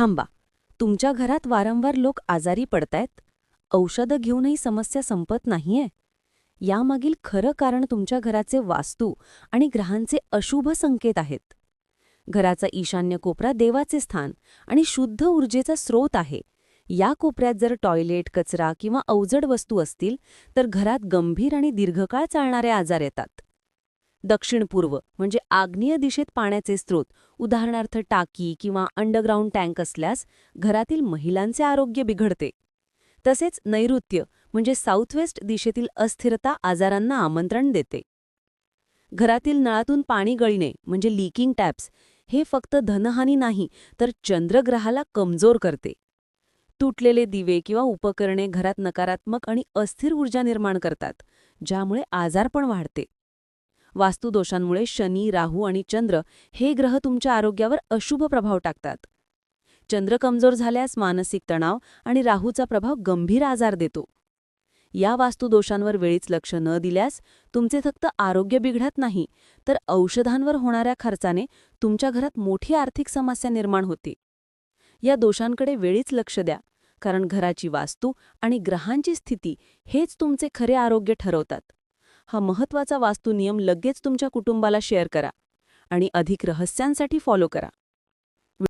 थांबा. तुमच्या घरात वारंवार लोक आजारी पडतायत. औषधं घेऊनही समस्या संपत नाहीये. यामागील खरं कारण तुमच्या घराचे वास्तू आणि ग्रहांचे अशुभ संकेत आहेत. घराचा ईशान्य कोपरा देवाचे स्थान आणि शुद्ध ऊर्जेचा स्रोत आहे. या कोपऱ्यात जर टॉयलेट कचरा किंवा अवजड वस्तू असतील तर घरात गंभीर आणि दीर्घकाळ चालणारे आजार येतात. दक्षिण पूर्व म्हणजे आग्नेय दिशेत पाण्याचे स्रोत उदाहरणार्थ टाकी किंवा अंडरग्राऊंड टँक असल्यास घरातील महिलांचे आरोग्य बिघडते. तसेच नैऋत्य म्हणजे साऊथवेस्ट दिशेतील अस्थिरता आजारांना आमंत्रण देते. घरातील नळातून पाणी गळणे म्हणजे लीकिंग टॅप्स हे फक्त धनहानी नाही तर चंद्रग्रहाला कमजोर करते. तुटलेले दिवे किंवा उपकरणे घरात नकारात्मक आणि अस्थिर ऊर्जा निर्माण करतात ज्यामुळे आजारपण वाढते. वास्तुदोषांमुळे शनी राहू आणि चंद्र हे ग्रह तुमच्या आरोग्यावर अशुभ प्रभाव टाकतात. चंद्र कमजोर झाल्यास मानसिक तणाव आणि राहूचा प्रभाव गंभीर आजार देतो. या वास्तुदोषांवर वेळीच लक्ष न दिल्यास तुमचे फक्त आरोग्य बिघडत नाही तर औषधांवर होणाऱ्या खर्चाने तुमच्या घरात मोठी आर्थिक समस्या निर्माण होते. या दोषांकडे वेळीच लक्ष द्या कारण घराची वास्तू आणि ग्रहांची स्थिती हेच तुमचे खरे आरोग्य ठरवतात. हा महत्त्वाचा वास्तुनियम लगेच तुमच्या कुटुंबाला शेअर करा आणि अधिक रहस्यांसाठी फॉलो करा.